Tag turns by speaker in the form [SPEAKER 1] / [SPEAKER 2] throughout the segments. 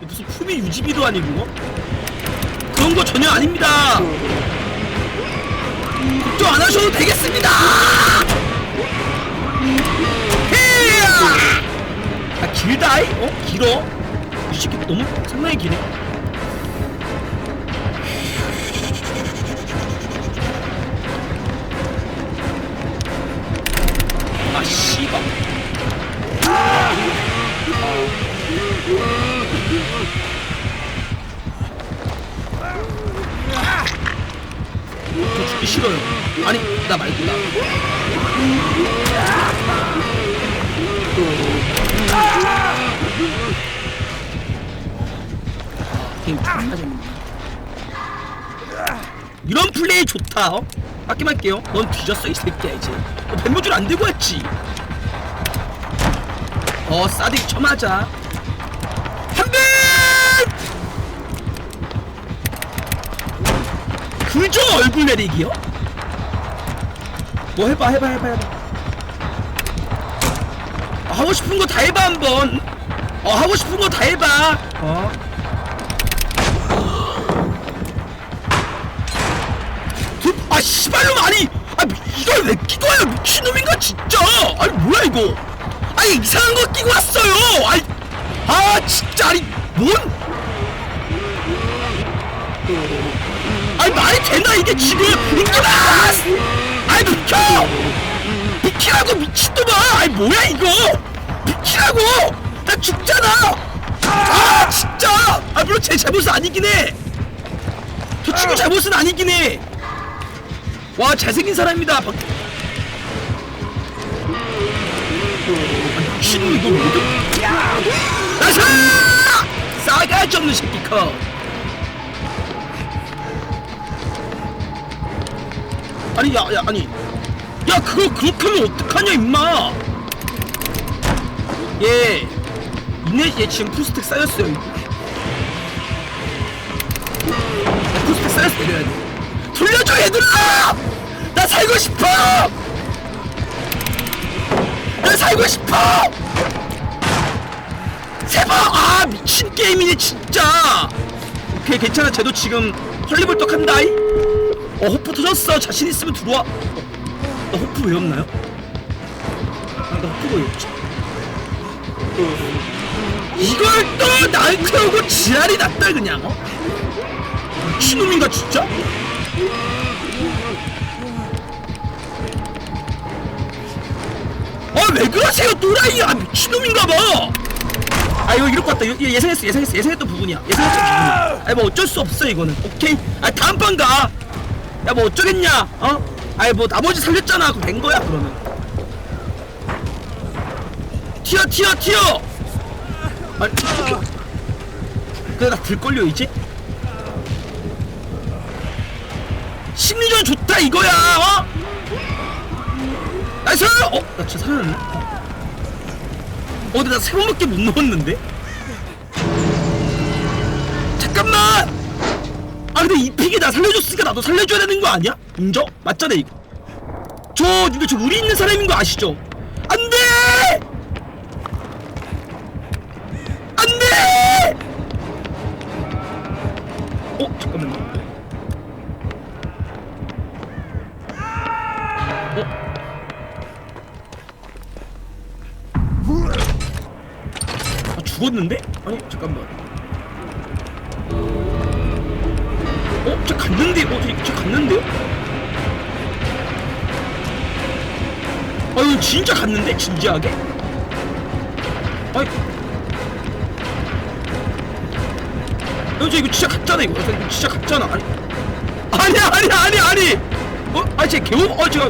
[SPEAKER 1] 무슨 품위 유지비도 아니고 어? 그런 거 전혀 아닙니다. 걱정 안 하셔도 되겠습니다. 헤야! 아 길다이? 어 길어? 이 새끼 너무 상당히 기네. 아 씨발. 저 죽기 싫어요. 아니 나 말고 나. 게임 하자는 이런 플레이 좋다. 어? 깎임할게요. 넌 뒤졌어 이 새끼야 이제. 너 뱀무줄 안 들고 왔지. 어 사딕 쳐맞아. 그저 얼굴 내리기요? 뭐 해봐 해봐 해봐 해봐. 어, 하고 싶은 거 다 해봐 한번. 어 하고 싶은 거 다 해봐. 어? 두- 아 씨발놈 아니 아 미- 이걸 왜 끼고 와요? 미친놈인가 진짜? 아니 뭐야 이거? 아니 이상한 거 끼고 왔어요. 아니 아 진짜 아니 뭔 되나 이게 지금 인기다 아이 비켜! 비키라고 미친놈아! 아이 뭐야 이거! 비키라고! 나 죽잖아! 아 진짜! 아 물론 제 잘못은 아니긴 해 저 친구 잘못은 아니긴 해 와 잘생긴 사람이다 박... 아, 미친놈 이거 뭐든 나사! 싸가지 없는 새끼 커 아니 야 야 아니. 야 그거 그렇게 하면 어떡하냐 임마. 얘 이네 얘 지금 풀스택 쌓였어요. 야, 풀스택 쌓였어 내려야 돼 돌려줘 얘들아! 나 살고 싶어! 나 살고 싶어! 세번아 미친 게임이네 진짜. 오케이 괜찮아. 쟤도 지금 헐리벌떡 한다이 어 호프 터졌어. 자신 있으면 들어와. 어, 나 호프 왜 없나요? 아 나 호프가 왜 없지? 이걸 또날 태우고 지랄이 났다 그냥 어? 미친놈인가 진짜? 아왜 그러세요 또라이? 아 미친놈인가 봐. 아 이거 이럴 것 같다. 이거 예상했어 예상했어. 예상했던 부분이야. 예상했던 부분이야. 아니 뭐 어쩔 수 없어 이거는. 오케이? 아 다음 판가 야 뭐 어쩌겠냐? 어? 아니 뭐 나머지 살렸잖아. 그럼 된 거야 그러면. 튀어 튀어 튀어! 아니 그래 나 들걸려 이제? 심리전 좋다 이거야 어? 나이스 어? 나 진짜 살았네? 어 근데 나세 번밖에 못 넣었는데? 잠깐만 아 근데 이 픽이 나 살려줬으니까 나도 살려줘야 되는 거 아니야? 인정? 맞잖아 이거 저 근데 저 우리 있는 사람인 거 아시죠? 안돼! 안돼! 어 잠깐만요 어? 아 죽었는데? 아니 잠깐만 어? 저 갔는데? 어? 저, 저 갔는데요? 아 이거 진짜 갔는데? 진지하게? 아니 어, 저 이거 진짜 갔잖아 이거 저 이거 진짜 갔잖아 아니 아니 아니 아니 아니 어? 아니 제 개우 어 제가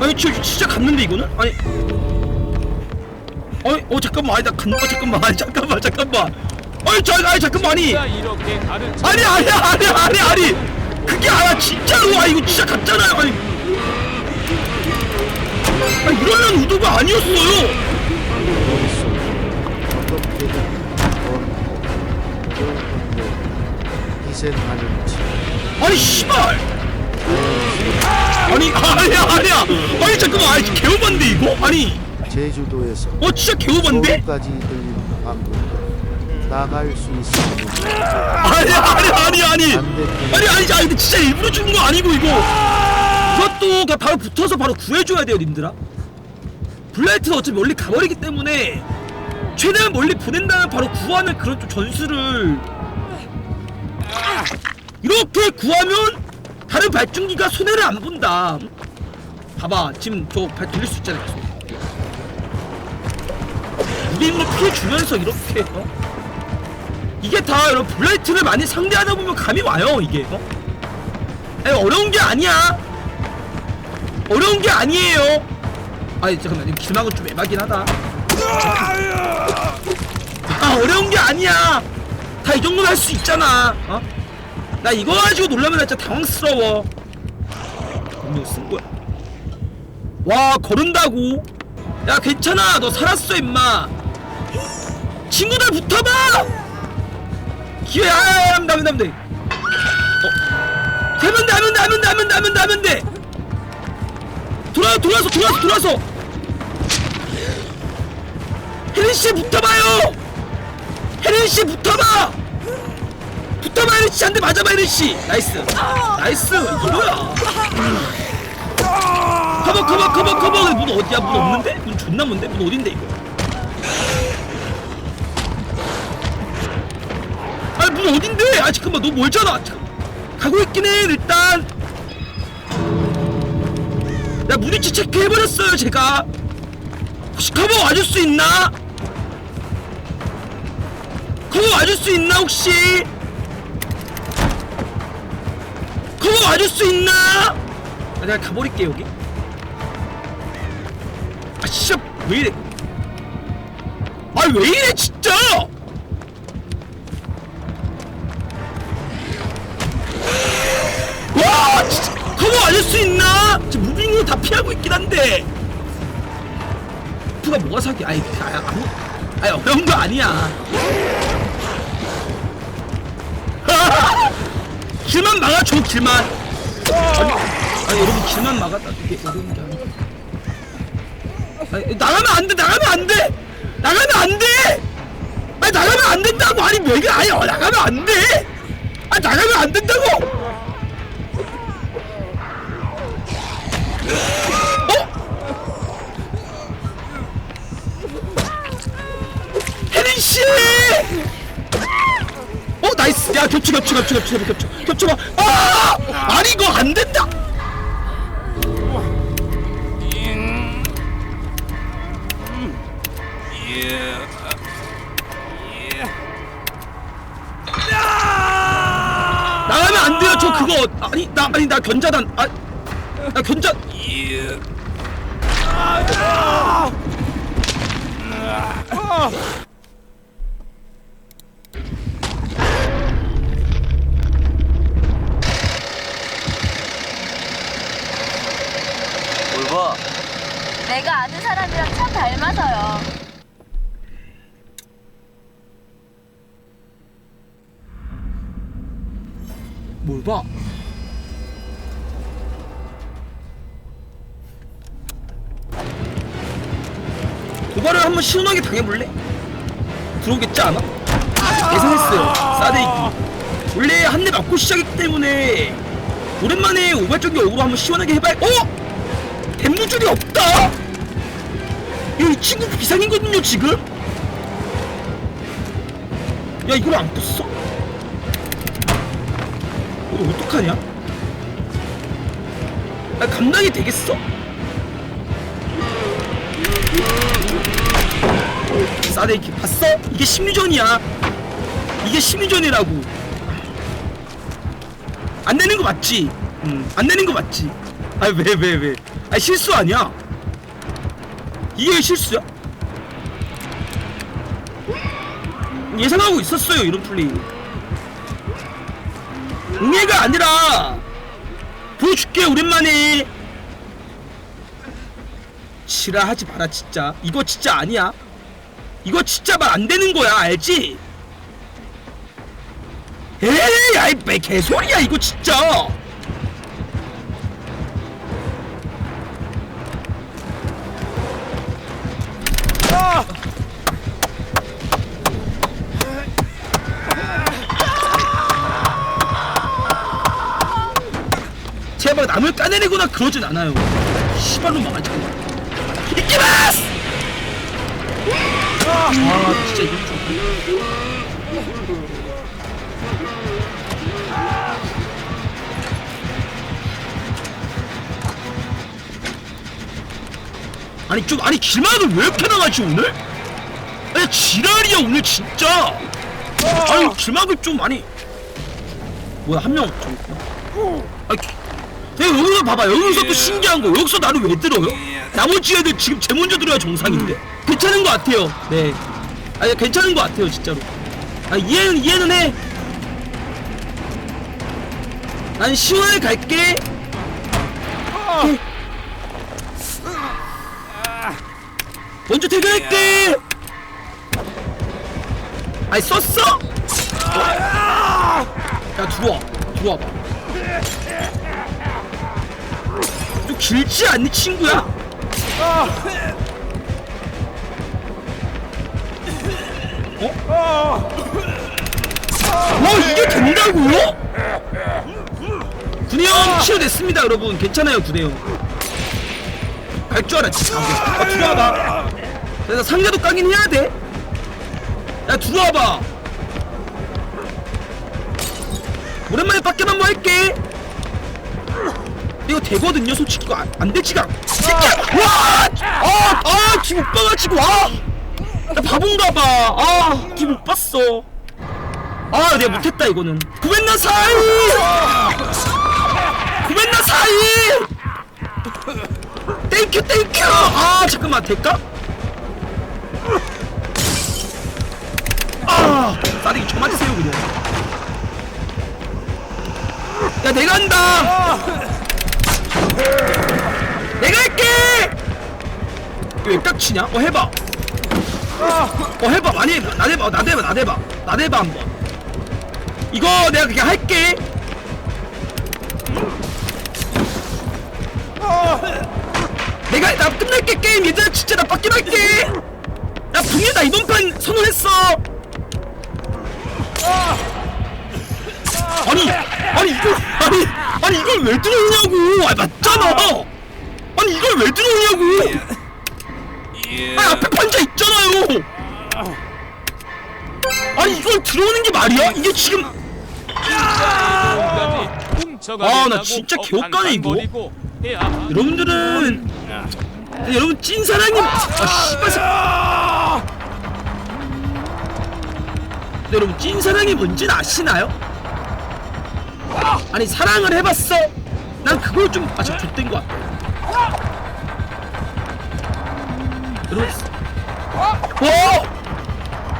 [SPEAKER 1] 아니 저 진짜 갔는데 이거는? 아니 어이 어 잠깐만. 아니 나 간, 어 잠깐만. 아니 잠깐만 잠깐만. 아니 저 아니 잠깐만. 아니.
[SPEAKER 2] 진짜 이렇게 다른
[SPEAKER 1] 아니 아니 아니 아니 아니. 그게 아니야 진짜로 아 이거 진짜 갔잖아요. 아니. 아니 이러면 의도가 아니었어요. 아니 씨발. 아니 아니야 아니야. 아니 잠깐만. 아니 개오반데 이거? 아니
[SPEAKER 2] 제주도에서
[SPEAKER 1] 어 진짜 개오반데?
[SPEAKER 2] 서울까지 들리는 방금 나갈 수 있으면
[SPEAKER 1] 아니 아니 아니 아니. 아니 아니 아니 근데 진짜 일부러 죽은 거 아니고 이거. 그것도 그냥 바로 붙어서 바로 구해줘야 돼요 님들아. 블라이트는 어차피 멀리 가버리기 때문에 최대한 멀리 보낸 다음에 바로 구하는 그런 좀 전술을 이렇게 구하면 다른 발전기가 손해를 안 본다. 봐봐 지금 저 발 돌릴 수 있잖아요. 계속. 무빙으로 피해 주면서 이렇게 어? 이게 다 여러분 블라이트를 많이 상대하다 보면 감이 와요 이게. 어? 아니 어려운 게 아니야. 어려운 게 아니에요. 아니 잠깐만 길막은 좀 애매하긴 하다. 아 어려운 게 아니야. 다 이 정도는 할 수 있잖아. 어? 나 이거 가지고 놀라면 나 진짜 당황스러워. 분명 쓴 거야. 와 거른다고? 야 괜찮아. 너 살았어 임마 친구들 붙어봐! 기회 아 하면 돼 하면 돼 하면 돼 어? 하면 돼 하면 돼 하면 돼 하면 돼 하면 돼 하면 돼. 돌아 돌아서 돌아서 돌아서. 혜린 씨 붙어봐요! 혜린 씨 붙어봐! 붙어봐 혜린 씨. 한대 맞아봐 혜린 씨. 나이스. 나이스. 이거야 커버 커버 커버 커버. 문 어디야? 문 없는데? 문 존나 뭔데? 문 어딘데 이거 어딘데 아 잠깐만 너 멀잖아. 가고 있긴 해 일단 야 문위치 체크해버렸어요 제가 혹시 커버 와줄 수 있나? 커버 와줄 수 있나 혹시? 커버 와줄 수 있나? 아, 내가 가버릴게 여기 아 진짜 왜 이래 아 왜 이래 진짜 무빙으로 다 피하고 있긴 한데. 프가 뭐가 사기? 아니 그, 아, 아무 아니 어려운 거 아니야. 길만 막아줘 길만. 아니, 아니 여러분 길만 막았다. 이게 어려운 게 아니야. 아니 나가면 안 돼 나가면 안 돼! 나가면 안 돼! 아니 나가면 안 된다고! 아니 왜가 아니 어, 나가면 안 돼! 아니 나가면 안 된다고 씨! 어 나이스 야 겹쳐 겹쳐 겹쳐 겹쳐 겹쳐 겹쳐 봐. 아! 아니 이거 안 된다. 나가면 안 돼요 저 그거 아니 나 아니 나 견자단 아 나 견자
[SPEAKER 3] 뭘
[SPEAKER 1] 한번 시원하게 당해볼래? 들어오겠지 않아? 예상했어요 사데이키 원래 한 대 맞고 시작했기 때문에 오랜만에 오발적인 어그로 한번 시원하게 해봐야 어? 댐무줄이 없다? 야, 이 친구 비상이거든요 지금? 야 이걸 안 pus어? 이거 어떡하냐? 아 감당이 되겠어? 사데이키 봤어? 이게 심리전이야 이게 심리전이라고 안 되는 거 맞지? 응안 되는 거 맞지? 아니 왜 왜 왜? 아니 실수 아니야 이게 왜 실수야? 예상하고 있었어요 이런 플레이 응애가 아니라 보여줄게 오랜만에 지랄하지 마라 진짜 이거 진짜 아니야 이거 진짜 말 안 되는 거야 알지? 에이 아이 배 개소리야 이거 진짜 제발 남을 까내리거나 그러진 않아요 시발로 망하지 이끼마스! 아 진짜 이거 좀 아니 좀 아니 길막을 왜 이렇게 나가지 오늘? 아니 지랄이야 오늘 진짜. 아니 길막을 좀 많이. 뭐야 한명 아, 기- 내가 여기서 봐봐. 여기서 또 신기한 거. 여기서 나를 왜 들어요? 나머지 애들 지금 제 먼저 들어야 정상인데 괜찮은 것 같아요 네 아니 괜찮은 것 같아요 진짜로 아 이해는 이해는 해난 시원하게 갈게. 먼저 퇴근할게 아니 썼어? 어? 야 들어와 들어와봐 좀 길지 않니 친구야? 어? 와 이게 된다고요? 군형 치료됐습니다 여러분 괜찮아요 군형 갈 줄 알았지 아, 들어와봐 그래서 상자도 까긴 해야 돼. 야 들어와봐. 오랜만에 밖에 한번 할게. 이거 되거든요, 솔직히 안, 안 되지가. 않- 새끼야! 와! 아, 아, 기못 봐가지고 아, 나 바본가봐. 아, 기못 봤어. 아, 내가 못했다 이거는. 구맨나 사이. 구맨나 사이. 땡큐 땡큐. 아, 잠깐만 될까? 아, 싸대기 저 맞으세요 그냥. 야 내가 한다. 내가 할게. 왜 깍치냐? 어 해봐. 어 해봐 많이 해봐. 나 대봐 나 대봐 나 대봐 나 대봐 한번. 이거 내가 그냥 할게. 내가 나 끝낼게 게임 얘들아 진짜 나 분명 나 이번 판 선언했어. 아니 아니 이걸 아니 아니 이걸 왜 들어오냐고 아 맞잖아 아니 이걸 왜 들어오냐고! 아 앞에 판자 있잖아요! 아니 이걸 들어오는 게 말이야? 이게 지금
[SPEAKER 4] 아, 나 진짜 개업가네, 이거.
[SPEAKER 1] 여러분들은 여러분 찐사랑님! 아! 씨발 사- 여러분 찐사랑이 뭔지는 아시나요? 아니 사랑을 해봤어? 난 그걸 좀 아직 좆된 것 같아 여러분 어?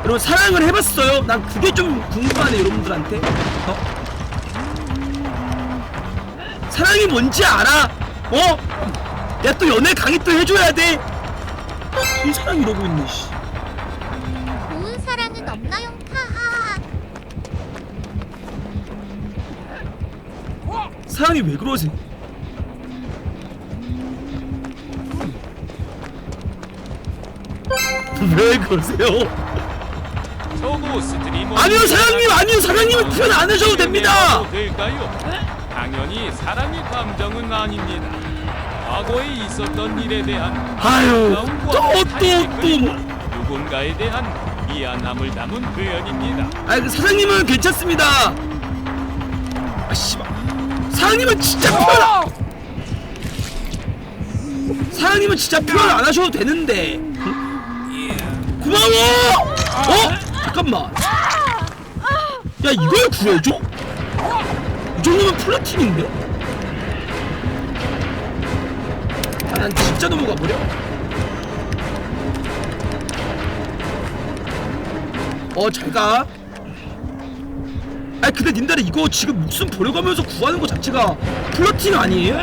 [SPEAKER 1] 여러분 사랑을 해봤어요? 난 그게 좀 궁금하네 여러분들한테 어? 사랑이 뭔지 알아? 어? 야 또 연애 강의 또 해줘야 돼. 이 사랑 이러고 있네. 씨.
[SPEAKER 5] 좋은 사랑은 없나요? 하하.
[SPEAKER 1] 사랑이 왜 그러지? 왜 그러세요? 아니요 사장님 아니요 사장님은 표현 안 하셔도 됩니다.
[SPEAKER 4] 될까요? 당연히 사랑의 감정은 아닙니다. 과거에 있었던 일에 대한
[SPEAKER 1] 아유
[SPEAKER 4] 안타까움과
[SPEAKER 1] 또 또또
[SPEAKER 4] 그리고
[SPEAKER 1] 뭐.
[SPEAKER 4] 누군가에 대한 미안함을 담은 표현입니다.
[SPEAKER 1] 아, 그 사장님은 괜찮습니다. 아, 씨발. 사장님은 진짜 표현. 사장님은 진짜 표현 안 하셔도 되는데. 응? 고마워. 어? 잠깐만. 야, 이걸 구해줘? 이 정도면 플라틴인데? 아, 난 진짜 넘어가 버려. 어, 잘 가. 아니 근데 님들 이거 지금 목숨 버려가면서 구하는 거 자체가 플러팅 아니에요?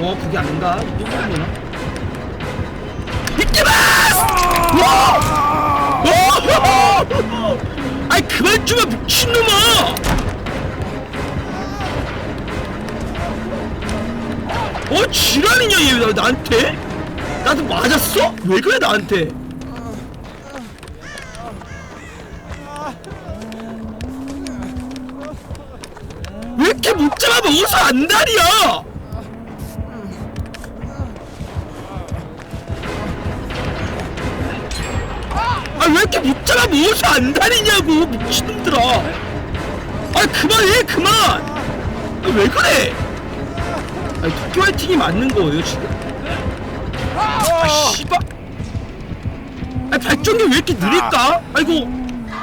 [SPEAKER 1] 어 그게 아닌가? 또 그러나? 이끼마스! 아이 그만 좀해 미친놈아! 어 지랄이냐 얘 나- 나한테? 나한테 맞았어? 왜 그래 나한테? 왜 이렇게 먹어서 안달이야 왜 이렇게 못 잡아 먹어서 안달이냐고 미친놈들아. 아 그만해 그만. 아, 왜 그래? 아니 도쿄 화이팅이 맞는 거예요 지금? 아 씨발. 아 발전기 왜 이렇게 느릴까? 아이고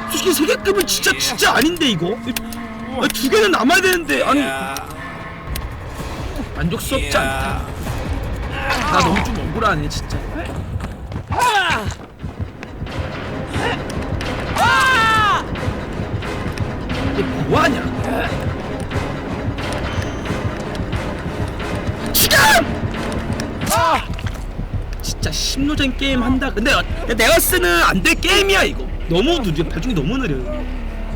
[SPEAKER 1] 솔직히 세계급은 진짜 진짜 아닌데 이거? 아, 두 개는 남아야 되는데 아니. 만족스럽지 않다. 나 너무 좀 억울하네 진짜 뭐하냐? 지금! 진짜 심노전 게임 한다. 근데 어- 내가 쓰는 안 될 게임이야 이거. 너무 느려 발중이 너무 느려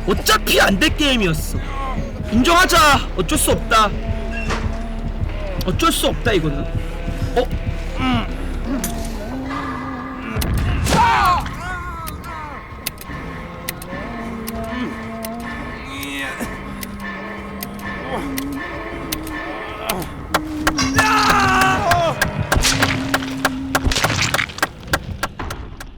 [SPEAKER 1] 어차피 안 될 게임이었어. 인정하자. 어쩔 수 없다. 어쩔 수 없다 이거는. 어? 음.